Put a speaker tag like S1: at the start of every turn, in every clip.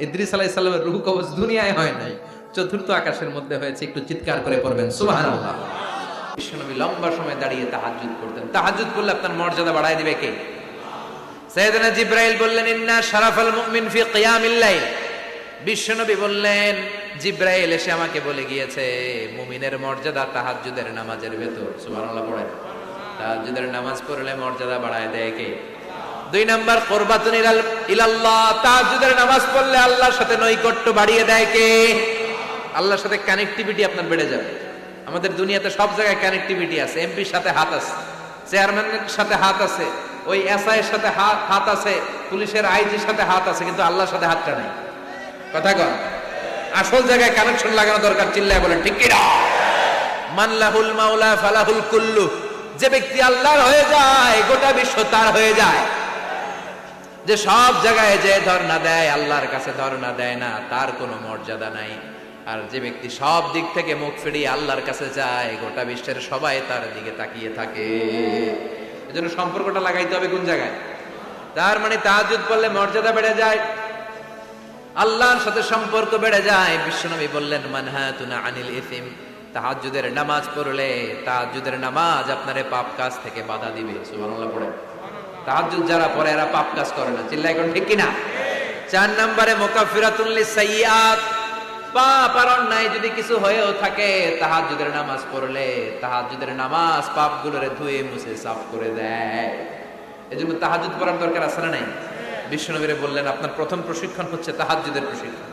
S1: ইদ্রিস আলাইহিস সালামের রূহ কবজ দুনিয়ায় হয় নাই। চতুর্থ আকাশের মধ্যে হয়েছে, একটু চিৎকার করে পড়বেন। সুবহানাল্লাহ। বিশ্বনবী লম্বা সময় দাঁড়িয়ে তাহাজ্জুদ করতেন। তাহাজ্জুদ করলে আপনার মর্যাদা দিবে কে? সৈয়দনা জিব্রাইল বললেন, ইন্না মুমিন ফি বিশ্বনবী বললেন, জিব্রাইল এসে আমাকে বলে গিয়েছে, মুমিনের মর্যাদা তাহাজ্জুদের নামাজের ভেতর। সুবহানাল্লাহ পড়েন। তাহাজ্জুদের নামাজ পড়লে মর্যাদা বাড়ায় দেয় কে? দুই নাম্বার, কোরবাতুন ইলাল, ইলাল্লাহ, তাহাজ্জুদের নামাজ পড়লে আল্লাহর সাথে নৈকট্য বাড়িয়ে দেয় কে? আল্লাহর সাথে কানেক্টিভিটি আপনার বেড়ে যাবে। আমাদের দুনিয়াতে সব জায়গায় কানেক্টিভিটি আছে। এমপির সাথে হাত আছে চেয়ারম্যানের সাথে হাত আছে, ওই এসআই এর সাথে হাত হাত আছে, পুলিশের আইজির সাথে হাত আছে, কিন্তু আল্লাহর সাথে হাতটা নাই। কথা কন। আসল জায়গায় কানেকশন লাগানো দরকার, চিল্লায় বলেন, ঠিক কিনা? মানলাহুল মাওলা ফালাহুল কুল্লু। যে ব্যক্তি আল্লাহর হয়ে যায়, গোটা বিশ্ব তার হয়ে যায়। যে সব জায়গায় যে ধর্ণা দেয়, আল্লাহর কাছে ধর্ণা দেয় না, তার কোনো মর্যাদা নাই। আর যে ব্যক্তি সব দিক থেকে মুখ ফিরিয়ে আল্লাহর কাছে যায়, গোটা বিশ্বের সবাই তার দিকে তাকিয়ে থাকে। এজন্য সম্পর্কটা লাগাইতে হবে কোন জায়গায়? তার মানে তাহাজুদ বললে মর্যাদা বেড়ে যায়, আল্লাহর সাথে সম্পর্ক বেড়ে যায়। বিশ্বনবী বললেন, মানহাতুনা আনিল ইসিম। তাহাজ্জুদের নামাজ পড়লে তাহাজ্জুদের নামাজ আপনারে পাপ কাজ থেকে বাধা দিবে। সুবহানাল্লাহ পড়ে তাহাজ্জুদ যারা পড়ে এরা পাপ কাজ করে না। চিল্লাই কোন ঠিক কিনা? চার নম্বরে, মুকাফিরাতুল লিসাইয়াত পাপ আর অন্যায় যদি কিছু হয়েও থাকে, তাহাজ্জুদের নামাজ পড়লে তাহাজ্জুদের নামাজ পাপগুলোরে ধুয়ে মুছে সাফ করে দেয়। এজন্য তাহাজ্জুদ পড়ার দরকার আছে না নাই? বিশ্বনবীরে বললেন, আপনার প্রথম প্রশিক্ষণ হচ্ছে তাহাজ্জুদের প্রশিক্ষণ।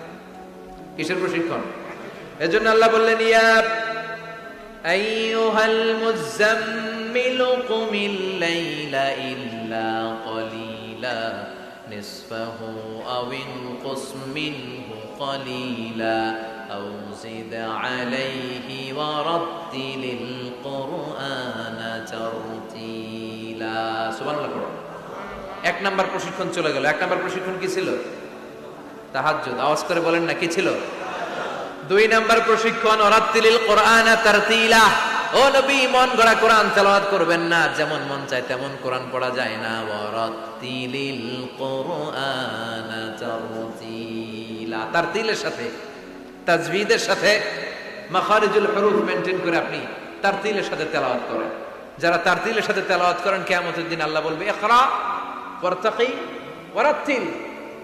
S1: কিসের প্রশিক্ষণ? এজন্য আল্লাহ বললেন, ইয়া আইয়ুহাল মুজাম্মিল কুমিল লাইলা ইল্লা কলিলা নিসফাহু আও ইনকুস মিনহু কলিলা আও জিদ আলাইহি ওয়া রাত্তিলিল কুরআনা তারতিলা সুবহানাল্লাহ পড়ো। এক নাম্বার প্রশিক্ষণ চলে গেল। এক নাম্বার প্রশিক্ষণ কি ছিল? তাহাজ্জুদ। আওয়াজ করে বলেন না, কি ছিল? দুই নাম্বার প্রশিক্ষণ, ওরাত্তিলিল কোরআন তারতিলা। ও নবী, মন গড়া কোরআন তেলাওয়াত করবেন না। যেমন মন চায় তেমন কোরআন পড়া যায় না। ওরাত্তিলিল কোরআন তারতিলা। তারতিলের সাথে, তাজবিদের সাথে মাখারিজুল হুরুফ মেইনটেইন করে আপনি তারতিলের সাথে তেলাওয়াত করেন। যারা তারতিলের সাথে তেলাওয়াত করেন কিয়ামতের দিন আল্লাহ বলবে ইকরা ওয়ারতাকি, ওয়ারাত্তিল,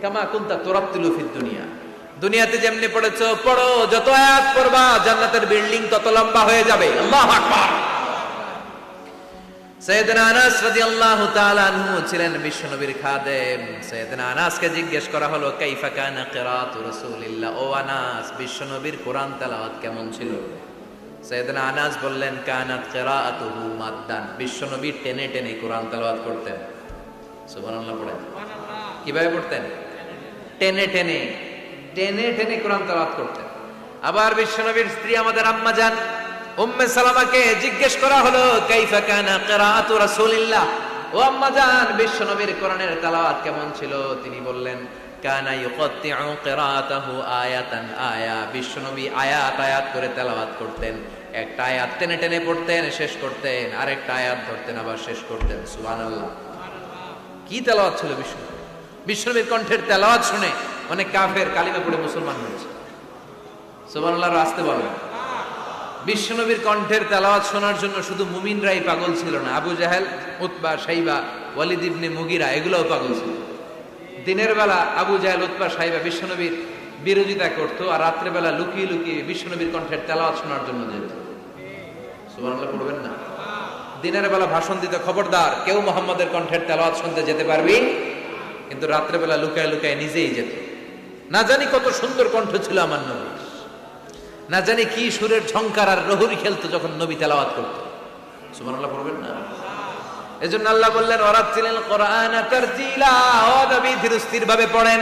S1: কামা কুনতা তুরাত্তিলু ফিদ দুনিয়া। দুনিয়াতে যেমনি পড়েছো পড়ো। যত আয়াত পড়বা জান্নাতের বিল্ডিং তত লম্বা হয়ে যাবে। আল্লাহু আকবার। সৈয়দনা আনাস রাদিয়াল্লাহু তাআলা আনহু ছিলেন বিশ্বনবীর খাদেম। সৈয়দনা আনাসকে জিজ্ঞেস করা হলো কাইফা কানা কিরাতু রাসূলিল্লাহ? ও আনাস বিশ্বনবীর কোরআন তেলাওয়াত কেমন ছিল? সৈয়দনা আনাস বললেন কানাত কিরাআতুহু মাদ্দান। বিশ্বনবী টেনে টেনে কোরআন তেলাওয়াত করতেন। সুবহানাল্লাহ পড়েন। কীভাবে পড়তেন? টেনে টেনে। টেনে টেনে কোরআন তেলাওয়াত করতেন। আবার বিশ্বনবীর স্ত্রী আমাদের আম্মা জান উম্মে সালামাকে জিজ্ঞেস করা হলো, কাইফা কানা কিরাআতু রাসূলিল্লাহ? ও আম্মা জান বিশ্বনবীর কোরআনের তেলাওয়াত কেমন ছিল? তিনি বললেন, কানা ইউকাত্তিউ কিরাআতাহু আয়াতান। আয়া, বিশ্বনবী আয়াত আয়াত করে তেলাওয়াত করতেন। একটা আয়াত টেনে টেনে পড়তেন, শেষ করতেন। আরেকটা আয়াত ধরতেন, আবার শেষ করতেন। সুবহানাল্লাহ। কি তেলাওয়াত ছিল বিষ্ণু বিষ্ণুবীর কণ্ঠের তেলাওয়াত শুনে অনেক কাফের কালিমা পড়ে মুসলমান হয়েছে। সুবহানাল্লাহ আসতে বলেন বিশ্বনবীর কণ্ঠের তেলাওয়াত শোনার জন্য শুধু মুমিনরাই পাগল ছিল না। আবু জাহেল, উতবা, সাইবা, ওয়ালিদ ইবনে মুগিরা, এগুলোও পাগল ছিল। দিনের বেলা আবু জাহেল, উতবা, সাইবা বিশ্বনবীর বিরোধিতা করতো আর রাত্রেবেলা লুকিয়ে লুকিয়ে বিশ্বনবীর কণ্ঠের তেলাওয়াত শোনার জন্য যেত। সুবহানাল্লাহ, পড়বেন না। দিনের বেলা ভাষণ দিতে খবরদার। কেউ মোহাম্মদের কণ্ঠের তেলাওয়াত শুনতে যেতে পারবি, কিন্তু রাত্রেবেলা লুকায় লুকায় নিজেই যেত। না জানি কত সুন্দর কণ্ঠ ছিল আমার নবী। না জানি কি সুরের ঝংকার আর রহুরি খেলতো যখন নবী তেলাওয়াত করতো। আল্লাহ বললেন কোরআন তারতিলা। ও নবী ধীর ভাবে পড়েন।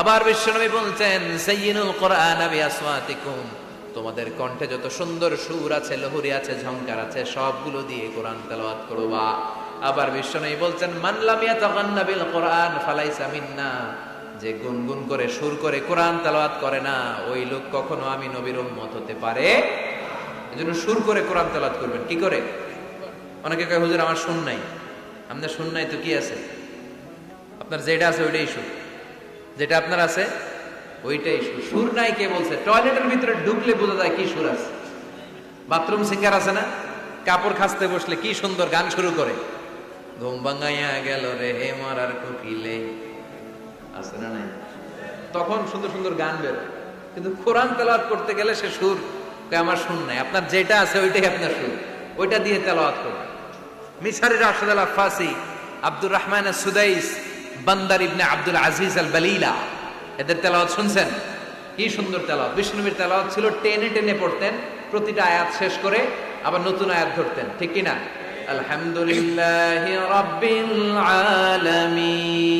S1: আবার বিশ্বনবী বলছেন সাইয়িনুল কোরআন বি আসওয়াতিকুম তোমাদের কণ্ঠে যত সুন্দর সুর আছে, লহুরি আছে, ঝংকার আছে, সবগুলো দিয়ে কোরআন তেলাওয়াত করবা। আবার বিশ্বনবী বলছেন, মান লাম ইয়াতাগান্না বিল কোরআন ফালাইসা মিন্না। যে গুনগুন করে, সুর করে, কোরআন তেলাওয়াত করে না, ওই লোক কখনো আমি নবীর উম্মত হতে পারে? এজন্য সুর করে কোরআন তেলাওয়াত করবেন। কি করে? অনেকে কয়, হুজুর, আমার শুন নাই। আপনার শুন নাই তো কি আছে? আপনার যেটা আছে, ওইটাই সুর। যেটা আপনার আছে, ওইটাই সুর। সুর নাই কে বলছে? টয়লেটের ভিতরে ঢুকলে বোঝা যায় কি সুর আছে। বাথরুম সিঙ্গার আছে না? কাপড় খাসতে বসলে কি সুন্দর গান শুরু করে? ঘুম ভাঙাইয়া গেল রে মারার কোকিলে। আছে না নাই? তখন সুন্দর সুন্দর গান বের কিন্তু কোরআন তেলাওয়াত করতে গেলে সে সুর আমার শুন নাই। আপনার যেটা আছে ওইটাই আপনার সুর। ওইটা দিয়ে তেলাওয়াত করুন Mishary Rashid Al Afasy Abdur Rahman Sudais Bandar Ibn Abdul Aziz আল বালিলা। এদের তেলাওয়াত শুনছেন? কি সুন্দর তেলাওয়াত। বিষ্ণুবীর তেলাওয়াত ছিল, টেনে টেনে পড়তেন, প্রতিটা আয়াত শেষ করে আবার নতুন আয়াত ধরতেন। ঠিক কি না আলহামদুলিল্লাহ রাব্বিল আলামিন।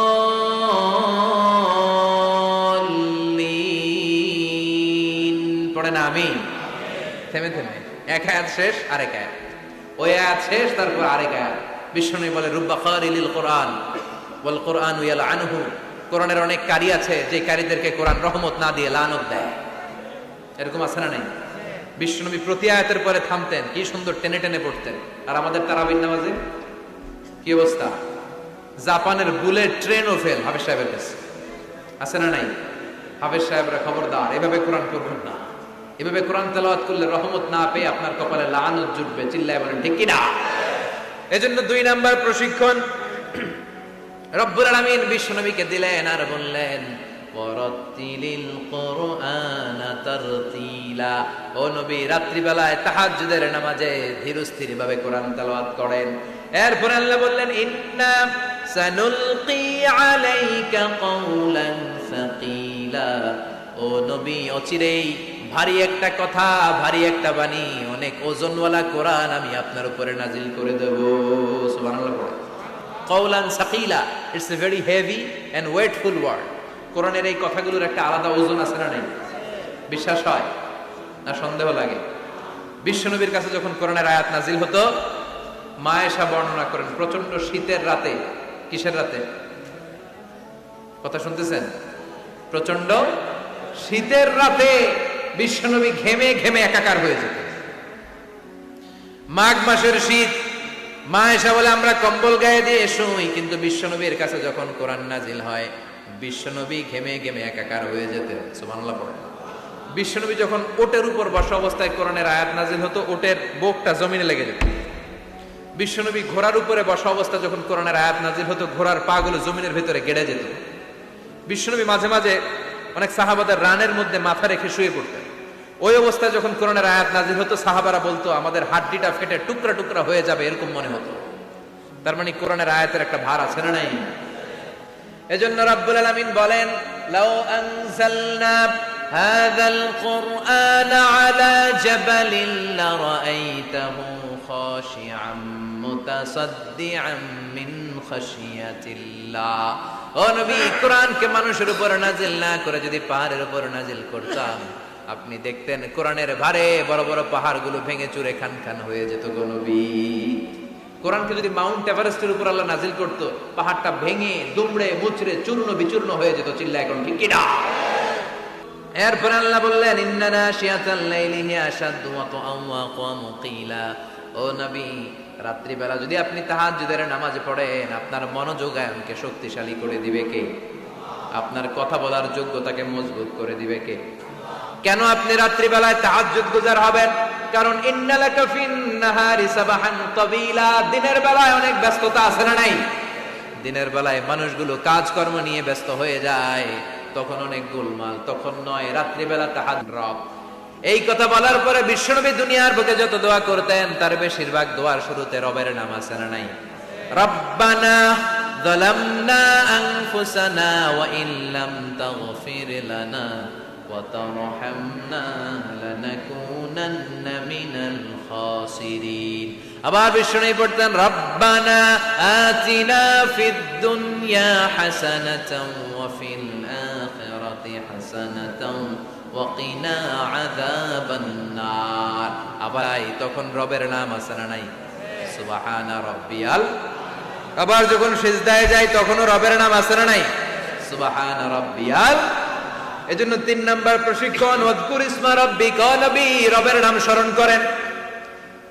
S1: থেমে থেমে। এক আয়াত শেষ, আরেক আয়াত। ওই আয়াত শেষ, তারপর আরেক আয়াত। বিষ্ণু বলে, রুব্বা খারিলিল কোরআন বল কোরআন উয়াল আনহু কোরআনের অনেক কারি আছে, যে কারীদেরকে কোরআন রহমত না দিয়ে লানত দেয়। এরকম আছে না নাই? বিষ্ণুনবী প্রতি আয়াতের পরে থামতেন, কি সুন্দর টেনে টেনে পড়তেন। আর আমাদের তারাবিন নামাজে? কি অবস্থা? জাপানের বুলেট ট্রেনও ফেল, হাফেজ সাহেবের কাছে। আছে না নাই? হাফেজ সাহেবরা খবরদার, এভাবে কোরআন করবেন না। এভাবে কোরআন তেলাওয়াত করলে রহমত না পেয়ে আপনার কপালে লানত জুটবে, চিল্লায় বলেন, ঠিক কিনা? এজন্য দুই নাম্বার প্রশিক্ষণ। রব্বুল আলামিন বিশ্বনবীকে দিলেন আর বললেন, ওয়ারাত্তিলিল কুরআনা তারতিলা। ও নবী, রাত্রিবেলায় তাহাজ্জুদের নামাজে ধীরস্থির ভাবে কোরআন তেলাওয়াত করেন। এরপর আল্লাহ বললেন, ইন্না সানুলকি আলাইকা কওলান সাকিলা। ও নবী, অচিরেই ভারী একটা কথা, ভারী একটা বাণী, অনেক ওজনওয়ালা কোরআন আমি আপনার উপরে নাজিল করে দেব। কৌলান সাকিলা, it's a very heavy and weightful word. কোরআনের এই কথাগুলোর একটা আলাদা ওজন আছে না নেই? বিশ্বাস হয়? না সন্দেহ লাগে? বিশ্বনবীর কাছে যখন কোরআনের আয়াত নাজিল হতো মায়েশা বর্ণনা করেন প্রচণ্ড শীতের রাতে, কিসের রাতে? কথা শুনতেছেন? প্রচণ্ড শীতের রাতে। বিশ্বনবী ঘেমে ঘেমে একাকার হয়ে যেত। মাঘ মাসের শীত, মা এসা বলে, আমরা কম্বল গায়ে দিয়ে শুই কিন্তু বিশ্বনবীর কাছে যখন কোরআন নাজিল হয়, বিশ্বনবী ঘেমে ঘেমে একাকার হয়ে যেতেন। সুবহানাল্লাহ পড়ে বিশ্বনবী যখন ওটের উপর বসা অবস্থায় কোরআনের আয়াত নাজিল হতো, ওটের বোকটা জমিনে লেগে যেত। বিশ্বনবী ঘোড়ার উপরে বসা অবস্থা যখন কোরআনের আয়াত নাজিল হতো, ঘোড়ার পাগুলো জমিনের ভিতরে গেড়ে যেত। বিশ্বনবী মাঝে মাঝে অনেক সাহাবাদের রানের মধ্যে মাথা রেখে শুয়ে পড়তেন। ওই অবস্থায় যখন কোরআনের আয়াত নাজিল হতো সাহাবারা বলতো আমাদের হাড্ডিটা ফেটে টুকরা টুকরা হয়ে যাবে এরকম মনে হতো তার মানে কোরআনের আয়াতের একটা ভার আছে না নাই এজন্য রাব্বুল আলামিন বলেন লাউ আনজালনা هذا القرآن على جبل لرأيته خاشعا متصدعا من خشية الله ও নবী কোরআনকে মানুষের উপর নাজিল না করে যদি পাহাড়ের উপর নাজিল করতাম আপনি দেখতেন কোরআনের ভারে বড় বড় পাহাড়গুলো ভেঙে চুরে খান খান হয়ে যেত গো কোরআনকে যদি মাউন্ট এভারেস্টের উপর আল্লাহ নাজিল করতো, পাহাড়টা ভেঙে, দুমড়ে, মুচড়ে, চূর্ণ বিচূর্ণ হয়ে যেত চিল্লা এখন ঠিক কিনা? এরপর আল্লাহ বললেন, ইন্নানা কিলা। ও নবী, রাত্রিবেলা যদি আপনি তাহাজ্জুদের নামাজ পড়েন, আপনার মনোযোগায়নকে শক্তিশালী করে দিবে কে? আপনার কথা বলার যোগ্যতাকে মজবুত করে দিবে কে? কেন আপনি রাত্রিবেলায় তাহাজ্জুদ গুজার হবেন কারণ ইন্নালাকা ফিন নাহারি সাবাহান তাবিলা দিনের বেলায় অনেক ব্যস্ততা আছে না নাই দিনের বেলায় মানুষগুলো কাজকর্ম নিয়ে ব্যস্ত হয়ে যায় তখন অনেক গোলমাল তখন নয় রাত্রিবেলা তাহার রব এই কথা বলার পরে বিশ্বনবী দুনিয়ার বুকে যত দোয়া করতেন তার বেশিরভাগ দোয়ার শুরুতে রবের নাম আছে না নাই রব্বানা ظلمنا أنفسنا وإن لم تغفر لنا وترحمنا لنكونن من الخاسرين আবার বিষ্ণু পড়তেন রব্বানা আতিনা ফিদ দুনিয়া হাসানাতাও ওয়া ফিল আখিরাতি হাসানাতাও ওয়া কিনা আযাবান নার আবার এই তখন রবের নাম আছে না নাই সুবহানা রাব্বিয়াল আবার যখন সিজদায় যায় তখনও রবের নাম আছে না নাই সুবহানা রাব্বিয়াল এজন্য তিন নাম্বার প্রশিক্ষণ, ওয়াজকুর ইসমা রাব্বিকা নবী রবের নাম স্মরণ করেন।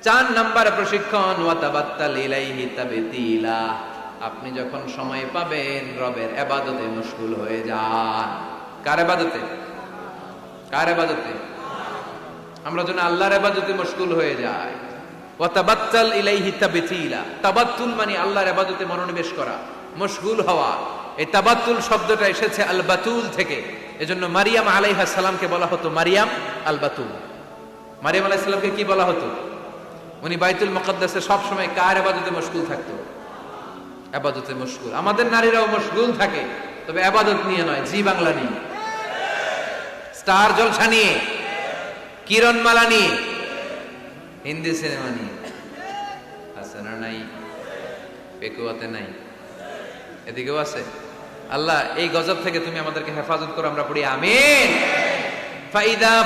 S1: চার নাম্বার প্রশিক্ষণ আপনি যখন সময় পাবেন, রবের এবাদতে মুশকুল হয়ে যান। কার এবাদতে? কার এবাদতে? আমরা যেন আল্লাহর এবাদতে মুশকুল হয়ে যায় ওয়াতাবাত্তাল ইলাইহি তাবতিলা তাবাত্তুল মানে আল্লাহর এবাদতে মনোনিবেশ করা, মশগুল হওয়া। এই তাবাত্তুল শব্দটা এসেছে আল বাতুল থেকে। এজন্য মারিয়াম আলাইহা সালামকে বলা হতো মারিয়াম আল বাতুল মারিয়াম আলাইহিস সালামকে কি বলা হতো? উনি বাইতুল মুকদ্দাসে সবসময় কার আবাদতে মশগুল থাকতো? আবাদতে মশগুল। আমাদের নারীরাও মশগুল থাকে, তবে আবাদত নিয়ে নয়, জি বাংলা নিয়ে। স্টার জলসা নিয়ে, কিরণমালা নিয়ে, হিন্দি সিনেমা নিয়ে। আছে না নাই, পেকুয়াতে নাই। এদিকেও আছে? আল্লাহ, এই গজব থেকে তুমি আমাদেরকে হেফাজত করো, আমরা পড়ি, আমিন। ফাইদা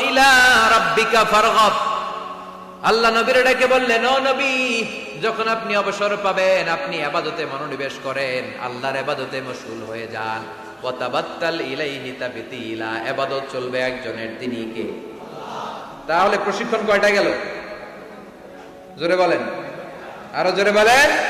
S1: ইলা রাব্বিকা আল্লাহ নবীর ডেকে বললেন, ও নবী, যখন আপনি অবসর পাবেন, আপনি আবাদতে মনোনিবেশ করেন, আল্লাহর আবাদতে মশগুল হয়ে যান। ওয়াতাবাত্তাল ইলাইহি তাবতিলা, আবাদত চলবে একজনের, তিনি কে? তাহলে প্রশিক্ষণ কয়টা গেল? জোরে বলেন। আরও জোরে বলেন।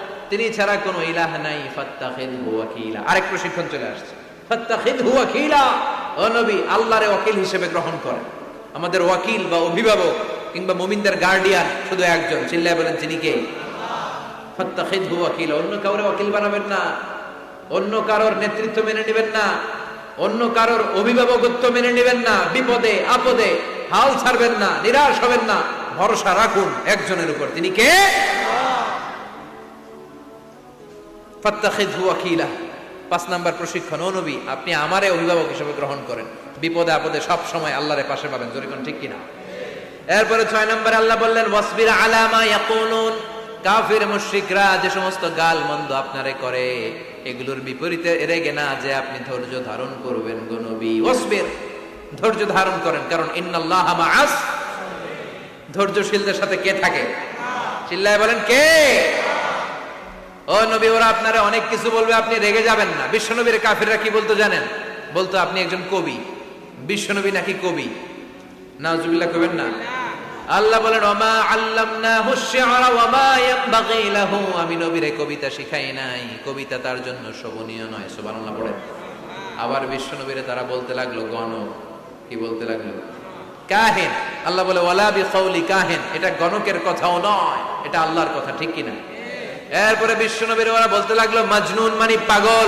S1: তিনি ছাড়া কোনো ইলাহ নাই, ফাত্তাখিযহু ওয়াকিলা। আরেক প্রশিক্ষণ চলে আসছে। ফাত্তাখিযহু ওয়াকিলা। ও নবী, আল্লাহরে ওয়াকিল হিসেবে গ্রহণ করেন। আমাদের ওয়াকিল বা অভিভাবক কিংবা মুমিনদের গার্ডিয়ান শুধু একজন, চিল্লায় বলেন তিনি কে? ফাত্তাখিযহু ওয়াকিলা। অন্য কাউরে ওয়াকিল বানাবেন না। অন্য কারোর নেতৃত্ব মেনে নেবেন না। অন্য কারোর অভিভাবকত্ব মেনে নেবেন না। বিপদে, আপদে হাল ছাড়বেন না, নিরাশ হবেন না। ভরসা রাখুন একজনের উপর। তিনি কে? পাঁচ নাম্বার প্রশিক্ষণ, ও আপনি আমারে অভিভাবক হিসেবে গ্রহণ করেন। বিপদে আপদে সব সময় পাশে পাবেন। জোরে কোন ঠিক কিনা? এরপরে ছয় নম্বরে আল্লাহ বললেন, ওয়াসবির আলা মা ইয়াকুলুন। কাফির, মুশরিকরা যে সমস্ত গাল মন্দ আপনারে করে, এগুলোর বিপরীতে রেগে না যে আপনি ধৈর্য ধারণ করবেন ওয়াসবির, ধৈর্য ধারণ করেন, কারণ ইন্নাল্লাহ মাআস। ধৈর্যশীলদের সাথে কে থাকে? চিল্লায় বলেন, কে? ও নবী, ওরা আপনারা অনেক কিছু বলবে, আপনি রেগে যাবেন না। বিশ্বনবীর কাফিররা কি বলতো জানেন? বলতো, আপনি একজন কবি। বিশ্বনবী নাকি কবি? নাউজুবিল্লাহ কবেন না? আল্লাহ বলেন, ওমা আল্লামনা হুশিআরা ওয়ামা ইয়ানবাগি লাহু। আমি নবীরে কবিতা শিখাই নাই। কবিতা তার জন্য শোভনীয় নয়, সুবহানাল্লাহ পড়েন। আবার বিশ্বনবীরে তারা বলতে লাগল, গণক। কি বলতে লাগল? কাহেন। আল্লাহ বলে, ওয়ালা বি কওলি কাহেন। এটা গণকের কথাও নয়, এটা আল্লাহর কথা, ঠিক কিনা? এরপরে বিশ্বনবীর ওরা বলতে লাগল, মাজনুন মানে পাগল।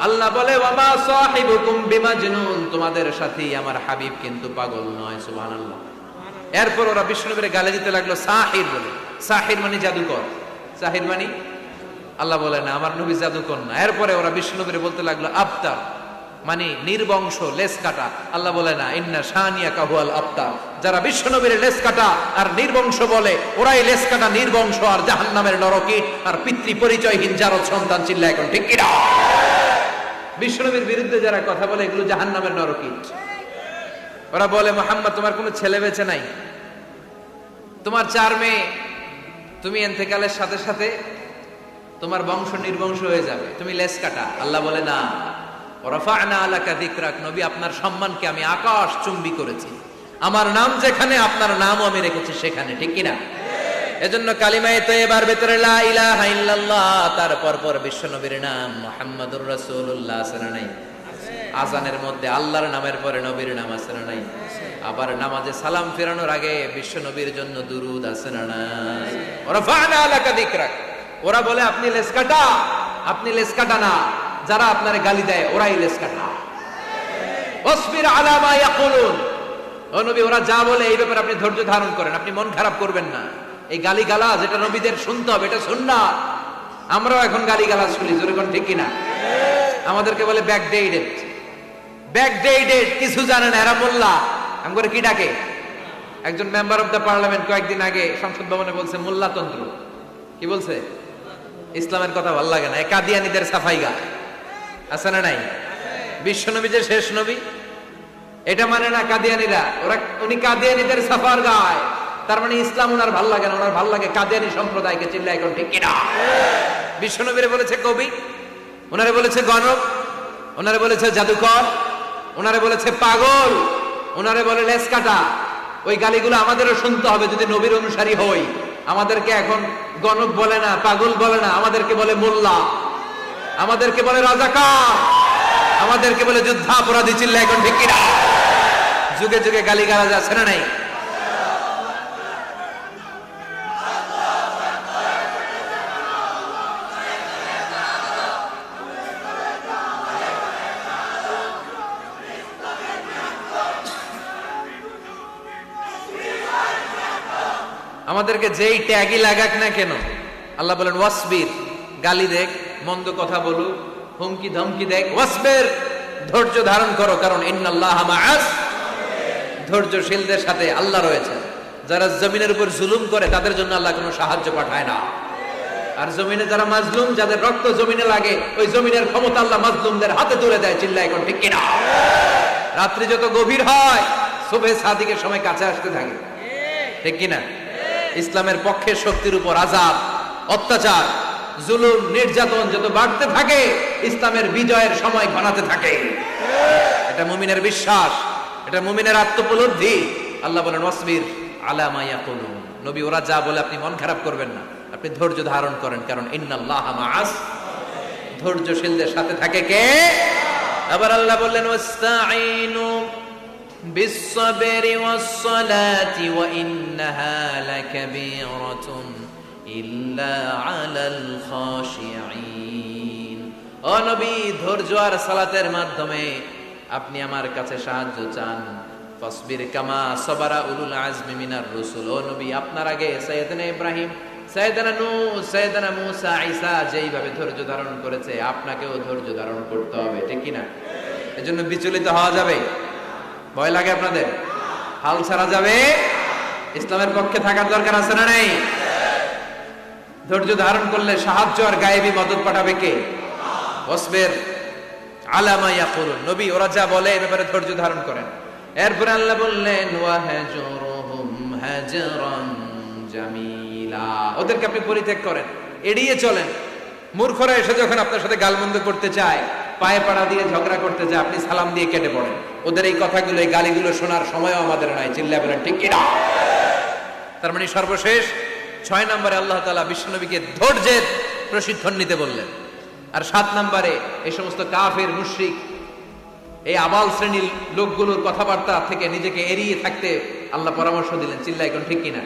S1: আল্লাহ বলে, ওয়ামা সাহিবুকুম বিমাজনুন। তোমাদের সাথেই আমার হাবিব কিন্তু পাগল নয়, সুবহানাল্লাহ। এরপর ওরা বিশ্বনবীর গালে দিতে লাগল, সাহির বলে। সাহির মানে জাদুকর। সাহির মানে? আল্লাহ বলে, না, আমার নবী জাদুকর না। এরপরে ওরা বিষ্ণুনবীরে বলতে লাগল, আবতার। মানে নির্বংশ লেস কাটা। আল্লাহ বলে না, ইন্না শানিয়া কাহুয়াল আফতার যারা বিশ্বনবীর লেস কাটা আর নির্বংশ বলে, ওরাই লেস কাটা, নির্বংশ আর জাহান্নামের নরকিট আর পিতৃ পরিচয়হীন যার সন্তান চিল্লা এখন। ঠিক কিনা? বিশ্বনবীর বিরুদ্ধে যারা কথা বলে, এগুলো জাহান্নামের নরকিট ওরা বলে, মোহাম্মদ, তোমার কোনো ছেলে বেছে নাই। তোমার চার মেয়ে, তুমি এন্তেকালের সাথে সাথে তোমার বংশ নির্বংশ হয়ে যাবে। তুমি লেস কাটা। আল্লাহ বলে, না। রফা'না আলাকা যিকরাক, নবী, আপনার সম্মানকে আমি আকাশ চুম্বি করেছি। আমার নাম যেখানে, আপনার নামও আমি রেখেছি সেখানে, ঠিক কিনা? এজন্য কালিমায়ে ভেতরে লা ইলাহা ইল্লাল্লাহ তারপর পর বিশ্বনবীর নাম মুহাম্মাদুর রাসূলুল্লাহ সাল্লাল্লাহু আজানের মধ্যে আল্লাহর নামের পরে নবীর নাম আছে না নাই? আবার নামাজে সালাম ফেরানোর আগে বিশ্ব নবীর জন্য দুরুদ আছে না নাই? ওরা ফানা আলাকা দিকরাক ওরা বলে, আপনি লেসকাটা আপনি লেস কাটা না। যারা আপনারে গালি দেয়, ওরাই লেস কাটা অসবির আলা মা ইয়াকুলুন। ও নবী, ওরা যা বলে এই ব্যাপারে আপনি ধৈর্য ধারণ করেন, আপনি মন খারাপ করবেন না। এই গালি গালা যেটা নবীদের শুনতে হবে, এটা সুন্নাত। আমরাও এখন গালি গালা শুনি, জোরে কোন ঠিক কিনা? আমাদেরকে বলে ব্যাকডেটেড ব্যাকডেটেড কিছু জানে না, এরা মোল্লা। আমি করে কি ডাকে? একজন মেম্বার অফ দ্য পার্লামেন্ট কয়েকদিন আগে সংসদ ভবনে বলছে, মোল্লাতন্ত্র। কি বলছে? ইসলামের কথা ভালো লাগে না কাদিয়ানিদের সাফাই গা আছে না নাই? বিশ্ব নবী যে শেষ নবী? এটা মানে না কাদিয়ানিরা? ওরা উনি কাদিয়ানিদের সাফার গায়। তার মানে ইসলাম ওনার ভালো লাগে না, ওনার ভালো লাগে কাদিয়ানি সম্প্রদায়কে চিল্লা এখন ঠিক কিনা? বিশ্ব নবীরে বলেছে কবি, ওনারে বলেছে গণক, ওনারে বলেছে জাদুকর, ওনারে বলেছে পাগল, ওনারে বলে লেস কাটা ওই গালিগুলো আমাদেরও শুনতে হবে যদি নবীর অনুসারী হই। আমাদেরকে এখন গণক বলে না, পাগল বলে না, আমাদেরকে বলে মোল্লা। আমাদেরকে বলে রাজাকার, আমাদেরকে বলে যুদ্ধাপরাধী চিল্লা এখন ঠিক যুগে যুগে গালি গালা যাচ্ছে না নাই? আমাদেরকে যেই ট্যাগই লাগাক না কেন, আল্লাহ বলেন, ওয়াসবির, গালি দেখ মন্দ কথা বলুক হুমকি ধমকি দেখ ওয়াসবের, ধৈর্য ধারণ করো, কারণ ইন্নাল্লাহ মাআস। ধৈর্যশীলদের সাথে আল্লাহ রয়েছে। যারা জমিনের উপর জুলুম করে, তাদের জন্য আল্লাহ কোনো সাহায্য পাঠায় না। আর জমিনে যারা মাজলুম, যাদের রক্ত জমিনে লাগে, ওই জমিনের ক্ষমতা আল্লাহ মাজলুমদের হাতে তুলে দেয় চিল্লা এখন ঠিক কিনা? রাত্রি যত গভীর হয় শুভে সাদিকের সময় কাছে আসতে থাকে। ঠিক কিনা? ইসলামের পক্ষের শক্তির উপর আজাদ, অত্যাচার জুলুম নির্যাতন যত বাড়তে থাকে ইসলামের বিজয়ের সময় ঘনাতে থাকে এটা মুমিনের বিশ্বাস এটা মুমিনের আত্মপলব্ধি আল্লাহ বলেন ওয়াসবির আলা মা ইয়াকুলুন নবী ওরা যা বলে আপনি মন খারাপ করবেন না আপনি ধৈর্য ধারণ করেন কারণ ইন্নাল্লাহ মাআস ধৈর্যশীলদের সাথে থাকে কে আবার আল্লাহ বললেন ওয়াস্তাঈনু بالصبر والصلاة وإنها لكبيرة ইল্লা আলাল খাশিঈন। ও নবী, ধৈর্য আর সালাতের মাধ্যমে আপনি আমার কাছে সাহায্য চান। ফসবির কামা সবারা উলুল আজমি মিনার রসুল। ও নবী, আপনার আগে সাইয়েদনা ইব্রাহিম সাইয়েদনা নূ সাইয়েদনা মুসা, ঈসা যেইভাবে ধৈর্য ধারণ করেছে, আপনাকেও ধৈর্য ধারণ করতে হবে, ঠিক কি না এজন্য বিচলিত হওয়া যাবে? ভয় লাগে আপনাদের? হাল ছাড়া যাবে? ইসলামের পক্ষে থাকার দরকার আছে না নাই? ধৈর্য ধারণ করলে সাহায্য আর গায়েবী মদত পাঠাবে কে? ওসবের আলামা ইয়াকুলুন। নবী, ওরা যা বলে এ ব্যাপারে ধৈর্য ধারণ করেন। এরপরে আল্লাহ বললেন ওদেরকে আপনি পরিত্যাগ করেন, এড়িয়ে চলেন। মূর্খরা এসে যখন আপনার সাথে গালমন্দ করতে চায়, পায়ে পাড়া দিয়ে ঝগড়া করতে যায় আপনি সালাম দিয়ে কেটে পড়েন। ওদের এই কথাগুলো, এই গালিগুলো শোনার সময়ও আমাদের নাই চিল্লা বলেন, ঠিক কিনা তার মানে সর্বশেষ ছয় নম্বরে আল্লাহ তালা বিশ্বনবীকে ধৈর্যের প্রশিক্ষণ নিতে বললেন। আর সাত নম্বরে এই সমস্ত কাফের, মুশ্রিক, এই আবাল শ্রেণির লোকগুলোর কথাবার্তা থেকে নিজেকে এড়িয়ে থাকতে আল্লাহ পরামর্শ দিলেন। চিল্লা এখন ঠিক কিনা?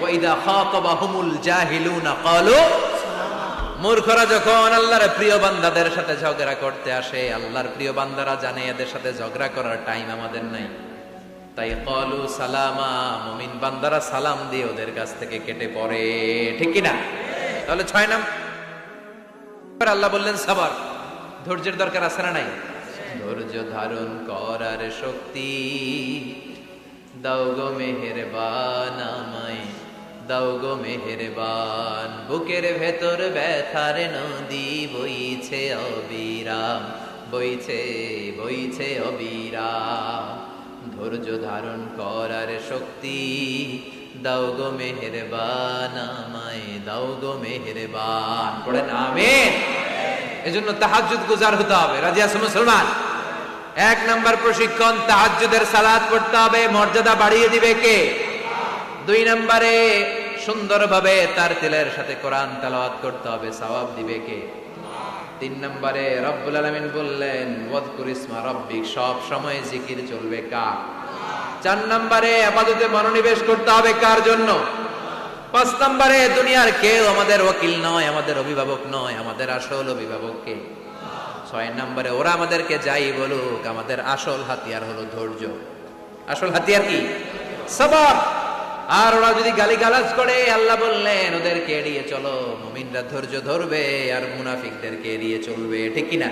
S1: ওয়াইদা খাতাবাহুমুল জাহিলুনা ক্বালু, মূর্খরা যখন আল্লাহর প্রিয় বান্দাদের সাথে ঝগড়া করতে আসে, আল্লাহর প্রিয় বান্দারা জানে এদের সাথে ঝগড়া করার টাইম আমাদের নাই। তাই কলু সালামা, মুমিন বান্দারা সালাম দিয়ে ওদের কাছ থেকে কেটে পড়ে। ঠিক কি না তাহলে ছয় নাম আল্লাহ বললেন, সাবার। ধৈর্যের দরকার আছে না নাই? ধৈর্য ধারণ করার শক্তি। দাও গো মেহেরবান আমায়, দাও গো মেহেরবান। বুকের ভেতর ব্যথার নদী বইছে অবিরাম, বইছে বইছে অবিরাম। ধৈর্য ধারণ করার শক্তি। দাও গো মেহেরবান আমায়, দাও গো মেহেরবান। পড়েন, আমিন। এজন্য তাহাজ্জুদ গুজার হতে হবে। রাজি মুসলমান? এক নাম্বার প্রশিক্ষণ, তাহাজ্জুদের সালাত পড়তে হবে। মর্যাদা বাড়িয়ে দিবে কে? দুই নম্বরে সুন্দরভাবে তার তেলের সাথে কোরআন তেলাওয়াত করতে হবে। সওয়াব দিবে কে? তিন নম্বরে রব্বুল আলামিন বললেন ইসমা রব্বিক, সব সময় জিকির চলবে কার? চার নম্বরে আপাততে মনোনিবেশ করতে হবে কার জন্য? পাঁচ নম্বরে, দুনিয়ার কেউ আমাদের ওকিল নয়, আমাদের অভিভাবক নয়, আমাদের আসল অভিভাবক কে? ছয় নম্বরে, ওরা আমাদেরকে যাই বলুক, আমাদের আসল হাতিয়ার হলো ধৈর্য। আসল হাতিয়ার কি? সবর। আর ওরা যদি গালি গালাজ করে, আল্লাহ বললেন, ওদেরকে এড়িয়ে চলো, মমিনরা ধৈর্য ধরবে, আর মুনাফিকদেরকে এড়িয়ে চলবে। ঠিক কিনা?